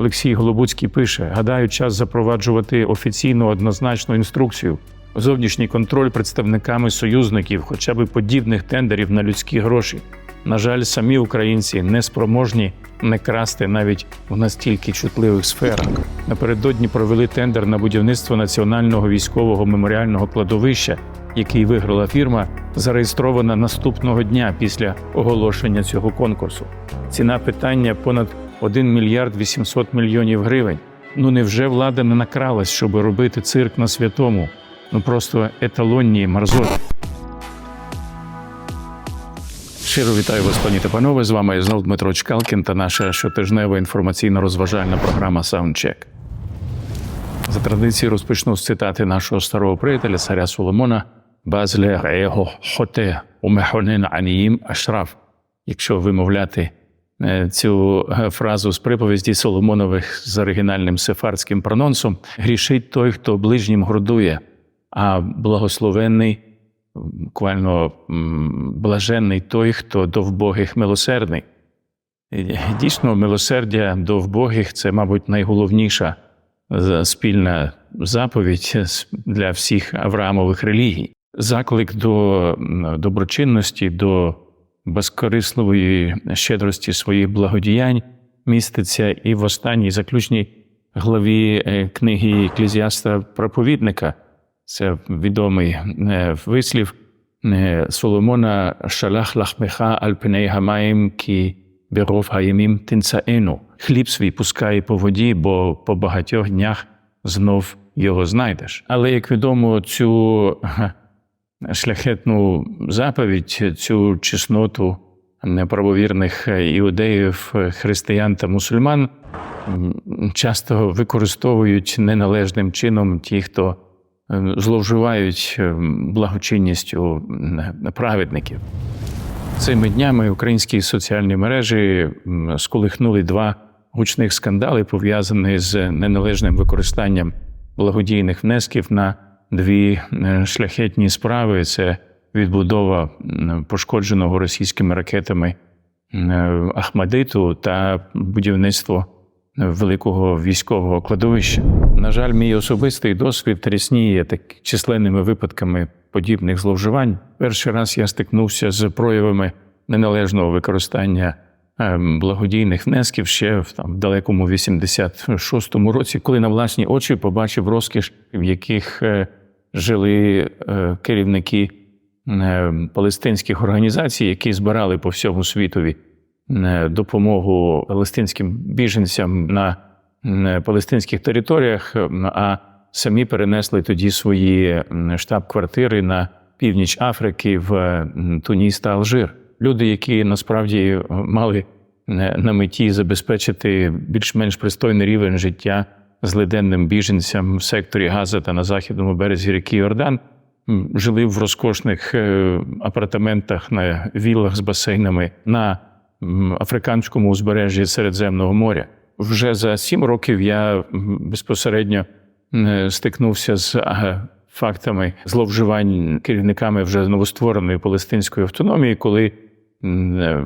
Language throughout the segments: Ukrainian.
Олексій Голобуцький пише: гадаю, час запроваджувати офіційну однозначну інструкцію. Зовнішній контроль представниками союзників, хоча б подібних тендерів на людські гроші. На жаль, самі українці не спроможні не красти навіть в настільки чутливих сферах. Напередодні провели тендер на будівництво національного військового меморіального кладовища, який виграла фірма, зареєстрована наступного дня після оголошення цього конкурсу. Ціна питання понад 1 мільярд 800 мільйонів гривень. Ну невже влада не накралась, щоб робити цирк на святому? Ну просто еталонні марзоти. Щиро вітаю вас, пані та панове. З вами знов Дмитро Чкалкін та наша щотижнева інформаційно-розважальна програма Саундчек. За традицією розпочну з цитати нашого старого приятеля царя Соломона Базле Рего Хоте Умехонен Аніїм Ашраф. Якщо вимовляти цю е, фразу з приповісті Соломонових з оригінальним сефардським прононсом, грішить той, хто ближнім гордує, а благословенний буквально блаженний той, хто до вбогих милосердний. Дійсно, милосердя до вбогих це, мабуть, найголовніша спільна заповідь для всіх Авраамових релігій. Заклик до доброчинності, до безкорисливої щедрості своїх благодіянь міститься і в останній заключній главі е, книги Еклезіаста проповідника. Це відомий е, вислів е, Соломона Шалах лахмеха аль пеней гамаїм кі беров хаємім тинцаену. Хліб свій пускай по воді, бо по багатьох днях знов його знайдеш. Але як відомо, цю шляхетну заповідь, цю чесноту неправовірних іудеїв, християн та мусульман часто використовують неналежним чином ті, хто е, зловживають е, благочинністю праведників. Цими днями українські соціальні мережі сколихнули два гучних скандали, пов'язані з неналежним використанням благодійних внесків на дві е, шляхетні справи: це відбудова пошкодженого російськими ракетами е, Ахмадиту та будівництво великого військового кладовища. На жаль, мій особистий досвід трісніє так численними випадками подібних зловживань. Перший раз я стикнувся з проявами неналежного використання ем, благодійних внесків ще в там в далекому 86-му році, коли на власні очі побачив розкіш, в яких е, жили е, керівники е, палестинських організацій, які збирали по всьому світові е, допомогу палестинським біженцям на палестинських територіях, а самі перенесли тоді свої штаб-квартири на північ Африки в Туніс та Алжир. Люди, які насправді мали на меті забезпечити більш-менш пристойний рівень життя злиденним біженцям в секторі Газа та на західному березі ріки Йордан, жили в розкошних е, апартаментах на віллах з басейнами на африканському узбережжі Середземного моря. Вже за сім років я безпосередньо е, стикнувся з фактами зловживань керівниками вже новоствореної палестинської автономії, коли е,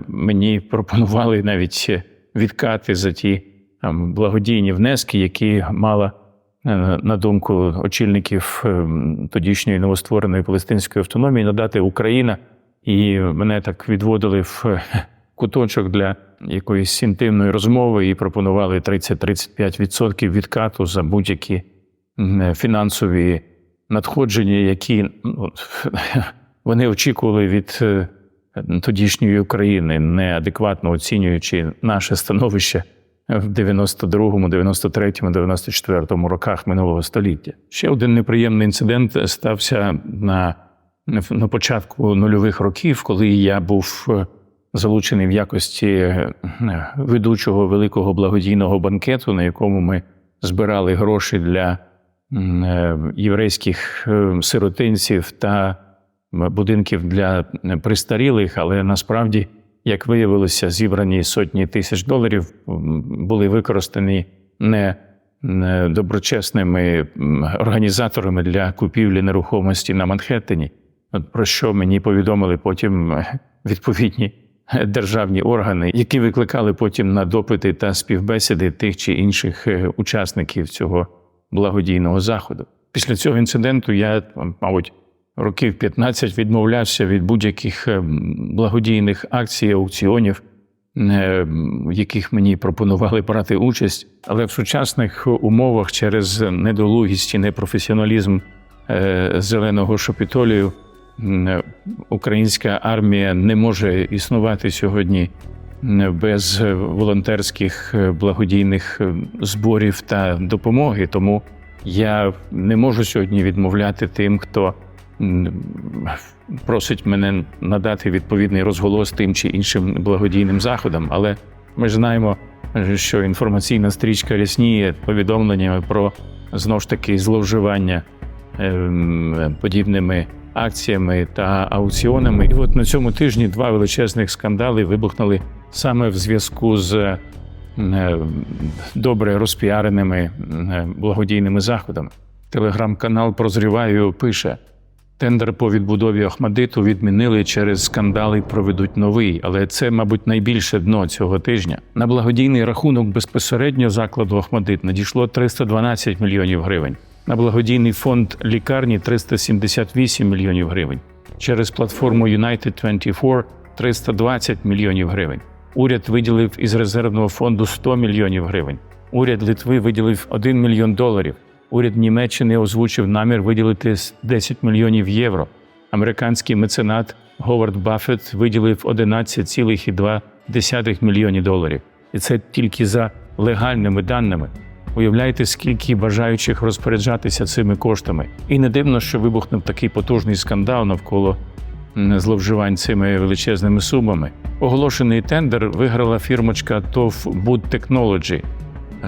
мені пропонували навіть відкати за ті благодійні внески, які мала е, на думку очільників е, тодішньої новоствореної палестинської автономії надати Україна. І мене так відводили в е, куточок для якоїсь інтимної розмови і пропонували 30-35% відкату за будь-які фінансові надходження, які ну, вони очікували від тодішньої України, неадекватно оцінюючи наше становище в 92-му, 93-му, 94-му роках минулого століття. Ще один неприємний інцидент стався на, на початку нульових років, коли я був е, залучений в якості е, ведучого великого благодійного банкету, на якому ми збирали гроші для е, єврейських сиротинців та будинків для пристарілих, але насправді, як виявилося, зібрані сотні тисяч доларів були використані не доброчесними організаторами для купівлі нерухомості на Манхеттені, про що мені повідомили потім е, відповідні державні органи, які викликали потім на допити та співбесіди тих чи інших е, учасників цього благодійного заходу. Після цього інциденту я, мабуть, років 15 відмовлявся від будь-яких е, благодійних акцій, аукціонів, в яких мені пропонували брати участь. Але в сучасних умовах через недолугість і непрофесіоналізм е, зеленого шопітолію українська армія не може існувати сьогодні без волонтерських е, благодійних е, зборів та допомоги. Тому я не можу сьогодні відмовляти тим, хто просить мене надати відповідний розголос тим чи іншим благодійним заходам. Але ми ж знаємо, що інформаційна стрічка рясніє повідомленнями про знову ж таки зловживання ем, подібними акціями та аукціонами. І от на цьому тижні два величезних скандали вибухнули саме в зв'язку з е, добре розпіареними е, благодійними заходами. Телеграм-канал Прозріваю пише: тендер по відбудові Охмадиту відмінили через скандали. Проведуть новий, але це, мабуть, найбільше дно цього тижня. На благодійний рахунок безпосередньо закладу Охмадит надійшло 312 мільйонів гривень. На благодійний фонд лікарні 378 мільйонів гривень. Через платформу United 24 – 320 мільйонів гривень. Уряд виділив із резервного фонду 100 мільйонів гривень. Уряд Литви виділив 1 мільйон доларів. Уряд Німеччини озвучив намір виділити 10 мільйонів євро. Американський меценат Говард Баффет виділив 11,2 мільйонів доларів. І це тільки за легальними даними. Уявляєте, скільки бажаючих розпоряджатися цими коштами. І не дивно, що вибухнув такий потужний скандал навколо зловживань цими величезними сумами. Оголошений тендер виграла фірмочка ТОВ Буд Technology.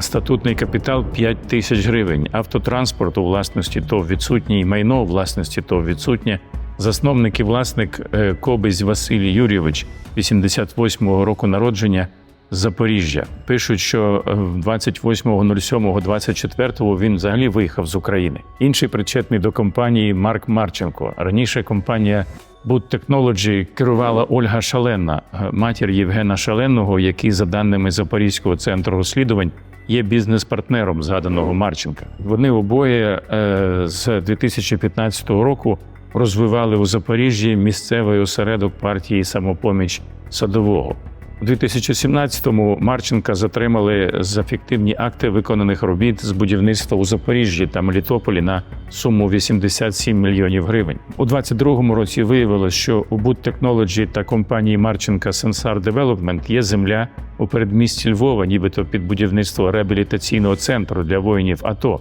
Статутний капітал 5 тисяч гривень. Автотранспорт у власності ТОВ відсутній, майно у власності ТОВ відсутнє. Засновник і власник е, Кобизь Василій Юрійович, 88-го року народження з Запоріжжя. Пишуть, що е, 28.07.24 він взагалі виїхав з України. Інший причетний до компанії Марк Марченко. Раніше компанія Boot Technology керувала Ольга Шаленна, е, матір Євгена Шаленного, який, за даними Запорізького центру розслідувань, є бізнес-партнером згаданого Марченка. Вони обоє е, з 2015 року розвивали у Запоріжжі місцевий осередок партії самопоміч Садового. У 2017-му Марченка затримали за фіктивні акти виконаних робіт з будівництва у Запоріжжі та Мелітополі на суму 87 мільйонів гривень. У 2022 році виявилось, що у Boot Technology та компанії Марченка Sensar Development є земля у передмісті Львова, нібито під будівництво реабілітаційного центру для воїнів АТО.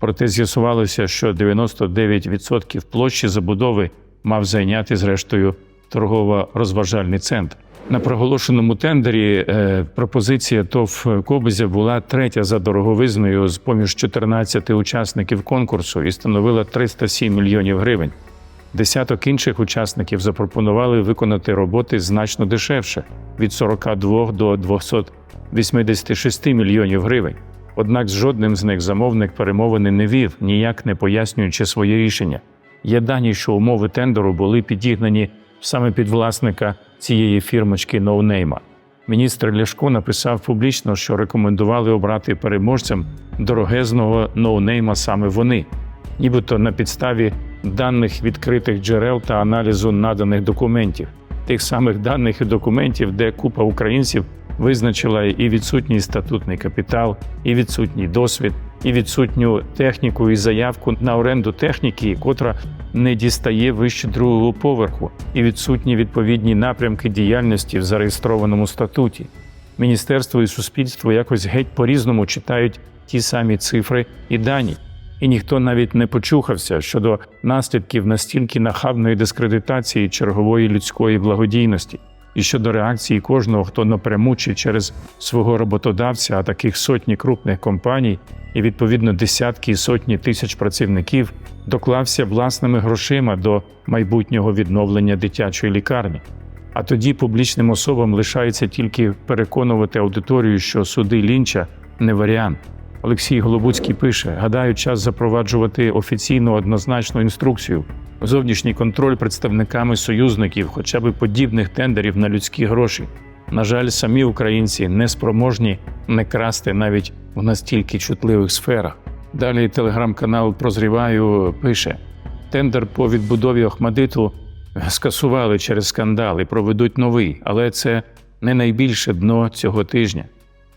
Проте з'ясувалося, що 99% площі забудови мав зайняти зрештою торгово-розважальний центр. На проголошеному тендері е, пропозиція ТОВ Кобизя була третя за дороговизною з поміж 14 учасників конкурсу і становила 307 мільйонів гривень. Десяток інших учасників запропонували виконати роботи значно дешевше від 42 до 286 мільйонів гривень. Однак з жодним з них замовник перемовини не вів, ніяк не пояснюючи своє рішення. Є дані, що умови тендеру були підігнані саме під власника цієї фірмочки ноунейма. Міністр Ляшко написав публічно, що рекомендували обрати переможцем дорогезного ноунейма саме вони, нібито на підставі даних відкритих джерел та аналізу наданих документів, тих самих даних і документів, де купа українців визначила і відсутній статутний капітал, і відсутній досвід, і відсутню техніку і заявку на оренду техніки, котра не дістає вище другого поверху, і відсутні відповідні напрямки діяльності в зареєстрованому статуті. Міністерство і суспільство якось геть по-різному читають ті самі цифри і дані. І ніхто навіть не почухався щодо наслідків настільки нахабної дискредитації чергової людської благодійності, і щодо реакції кожного, хто напряму чи через свого роботодавця, а таких сотні крупних компаній, і відповідно десятки і сотні тисяч працівників доклався власними грошима до майбутнього відновлення дитячої лікарні. А тоді публічним особам лишається тільки переконувати аудиторію, що суди лінча не варіант. Олексій Голобуцький пише: гадаю, час запроваджувати офіційну однозначну інструкцію. Зовнішній контроль представниками союзників, хоча б подібних тендерів на людські гроші. На жаль, самі українці не спроможні не красти навіть в настільки чутливих сферах. Далі телеграм-канал Прозріваю пише: тендер по відбудові Охмадиту скасували через скандал і проведуть новий, але це не найбільше дно цього тижня.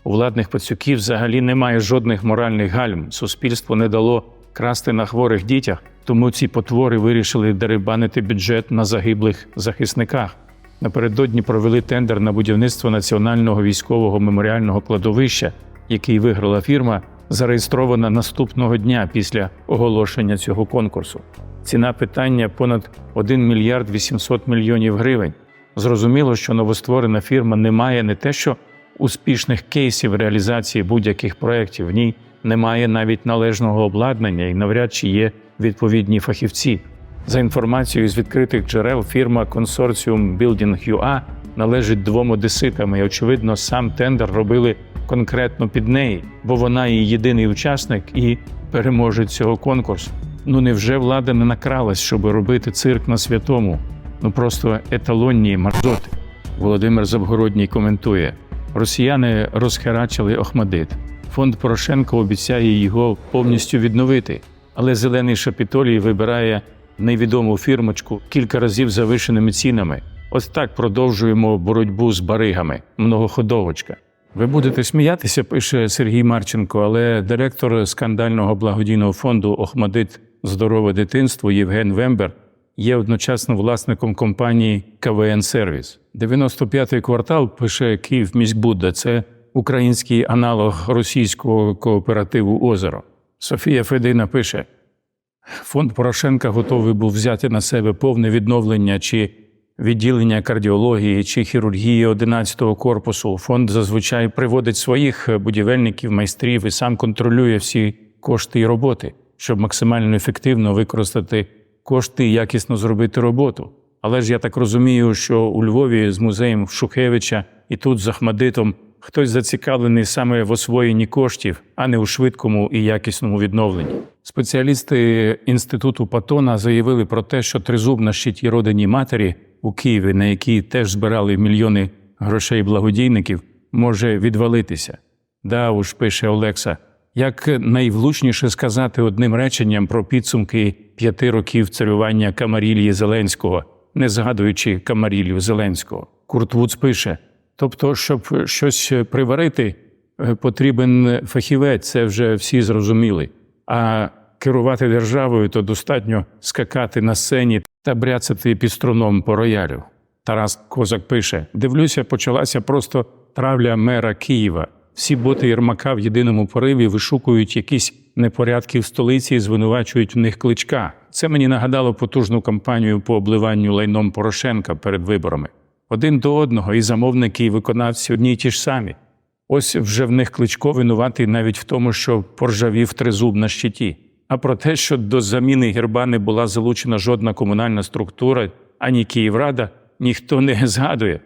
У владних пацюків взагалі немає жодних моральних гальм. Суспільство не дало красти на хворих дітях, тому ці потвори вирішили дерибанити бюджет на загиблих захисниках. Напередодні провели тендер на будівництво національного військового меморіального кладовища, який виграла фірма, зареєстрована наступного дня після оголошення цього конкурсу. Ціна питання понад 1 мільярд 800 мільйонів гривень. Зрозуміло, що новостворена фірма не має не те, що успішних кейсів реалізації будь-яких проєктів. В ній немає навіть належного обладнання і навряд чи є відповідні фахівці. За інформацією з відкритих джерел, фірма консорціум Building UA належить двом одеситам, і очевидно, сам тендер робили конкретно під неї, бо вона і єдиний учасник і переможець цього конкурсу. Ну невже влада не накралась, щоб робити цирк на святому? Ну просто еталонні марзоти. Володимир Завгородній коментує: росіяни розхерачили Охмадит. Фонд Порошенко обіцяє його повністю відновити, але зелений шапітолій вибирає невідому фірмочку кілька разів завишеними цінами. Ось так продовжуємо боротьбу з баригами. Многоходовочка. Ви будете сміятися, пише Сергій Марченко, але директор скандального благодійного фонду Охмадит Здорове дитинство Євген Вембер є одночасно власником компанії КВН Сервіс. 95-й квартал пише Київ міськбудда. Це український аналог російського кооперативу Озеро. Софія Федина пише: Фонд Порошенка готовий був взяти на себе повне відновлення чи відділення кардіології чи хірургії 11-го корпусу. Фонд зазвичай приводить своїх будівельників, майстрів і сам контролює всі кошти і роботи, щоб максимально ефективно використати кошти якісно зробити роботу. Але ж я так розумію, що у Львові з музеєм Шухевича і тут з Ахмадитом хтось зацікавлений саме в освоєнні коштів, а не у швидкому і якісному відновленні. Спеціалісти інституту Патона заявили про те, що тризуб на щиті родині матері у Києві, на якій теж збирали мільйони грошей благодійників, може відвалитися. Да, уж пише Олекса. Як найвлучніше сказати одним реченням про підсумки п'яти років царювання Камарілії Зеленського, не згадуючи Камарілію Зеленського, Курт Вудс пише: тобто, щоб щось приварити, е, потрібен фахівець, це вже всі зрозуміли. А керувати державою то достатньо скакати на сцені та бряцати під струном по роялю. Тарас Козак пише: дивлюся, почалася просто травля мера Києва. Всі боти Єрмака в єдиному пориві вишукують якісь непорядки в столиці і звинувачують в них кличка. Це мені нагадало потужну кампанію по обливанню лайном Порошенка перед виборами. Один до одного і замовники, і виконавці одні й ті ж самі. Ось вже в них кличко винуватий навіть в тому, що поржавів тризуб на щиті. А про те, що до заміни герба не була залучена жодна комунальна структура, ані Київрада, ніхто не згадує.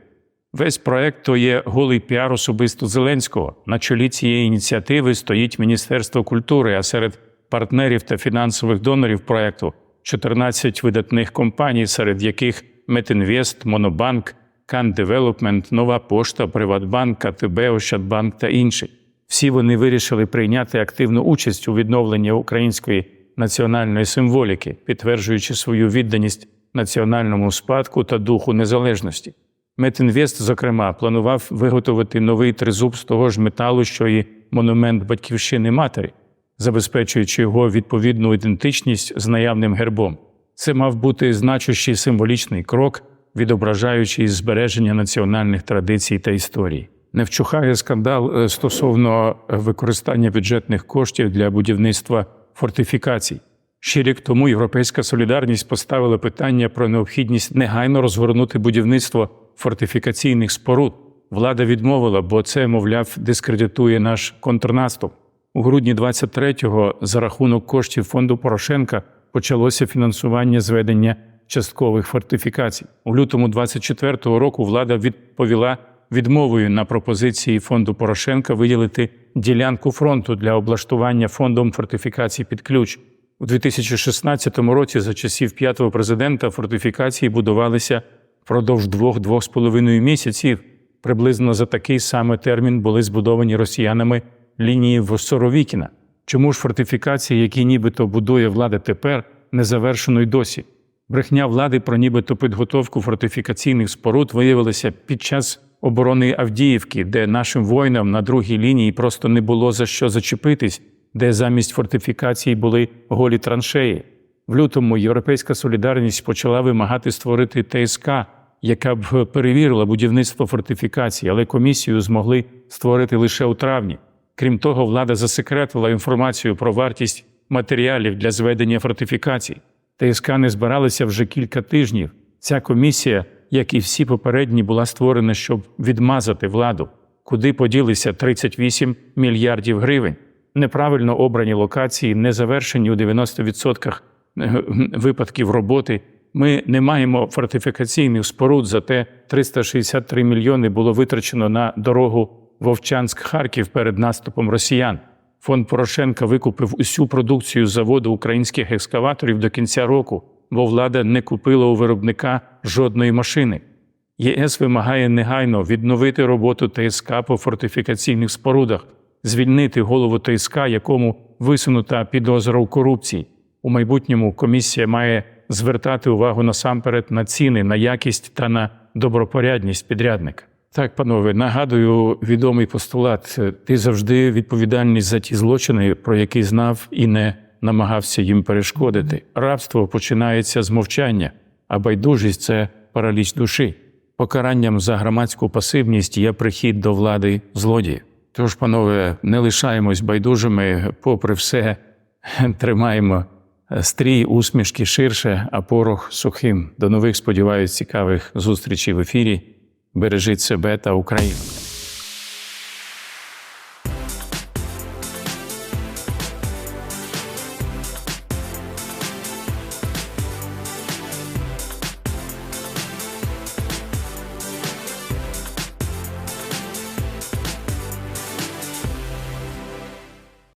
Весь проект то є голий піар особисто Зеленського. На чолі цієї ініціативи стоїть Міністерство культури, а серед партнерів та фінансових донорів проекту 14 видатних компаній, серед яких Метінвест, Монобанк, Кан Девелопмент, Нова Пошта, Приватбанк, АТБ, Ощадбанк та інші. Всі вони вирішили прийняти активну участь у відновленні української національної символіки, підтверджуючи свою відданість національному спадку та духу незалежності. Метінвест, зокрема, планував виготовити новий тризуб з того ж металу, що і монумент батьківщини матері, забезпечуючи його відповідну ідентичність з наявним гербом. Це мав бути значущий символічний крок, відображаючий збереження національних традицій та історії. Не вчухає скандал е, стосовно використання бюджетних коштів для будівництва фортифікацій. Ще рік тому Європейська солідарність поставила питання про необхідність негайно розгорнути будівництво фортифікаційних споруд. Влада відмовила, бо це, мовляв, дискредитує наш контрнаступ. У грудні 23-го за рахунок коштів фонду Порошенка почалося фінансування зведення часткових фортифікацій. У лютому 24-го року влада відповіла відмовою на пропозиції фонду Порошенка виділити ділянку фронту для облаштування фондом фортифікацій під ключ. У 2016 році, за часів п'ятого президента, фортифікації будувалися впродовж двох-двох з половиною місяців. Приблизно за такий саме термін були збудовані росіянами лінії Воссоровікіна. Чому ж фортифікації, які нібито будує влада тепер, не завершено й досі? Брехня влади про нібито підготовку фортифікаційних споруд виявилася під час оборони Авдіївки, де нашим воїнам на другій лінії просто не було за що зачепитись, де замість фортифікацій були голі траншеї. В лютому Європейська солідарність почала вимагати створити ТСК, яка б перевірила будівництво фортифікацій, але комісію змогли створити лише у травні. Крім того, влада засекретила інформацію про вартість матеріалів для зведення фортифікацій. ТСК не збиралися вже кілька тижнів. Ця комісія, як і всі попередні, була створена, щоб відмазати владу, куди поділися 38 мільярдів гривень. Неправильно обрані локації, не завершені у 90% випадків роботи. Ми не маємо фортифікаційних споруд, зате 363 мільйони було витрачено на дорогу Вовчанськ-Харків перед наступом росіян. Фонд Порошенка викупив усю продукцію заводу українських екскаваторів до кінця року, бо влада не купила у виробника жодної машини. ЄС вимагає негайно відновити роботу ТСК по фортифікаційних спорудах, звільнити голову ТСК, якому висунута підозра у корупції. У майбутньому комісія має звертати увагу насамперед на ціни, на якість та на добропорядність підрядника. Так, панове, нагадую відомий постулат: ти завжди відповідальність за ті злочини, про які знав і не намагався їм перешкодити. Рабство починається з мовчання, а байдужість це параліч душі. Покаранням за громадську пасивність є прихід до влади злодії. Тож, панове, не лишаємось байдужими, попри все, тримаємо стрій, усмішки ширше, а порох сухим. До нових, сподіваюсь, цікавих зустрічей в ефірі. Бережіть себе та Україну.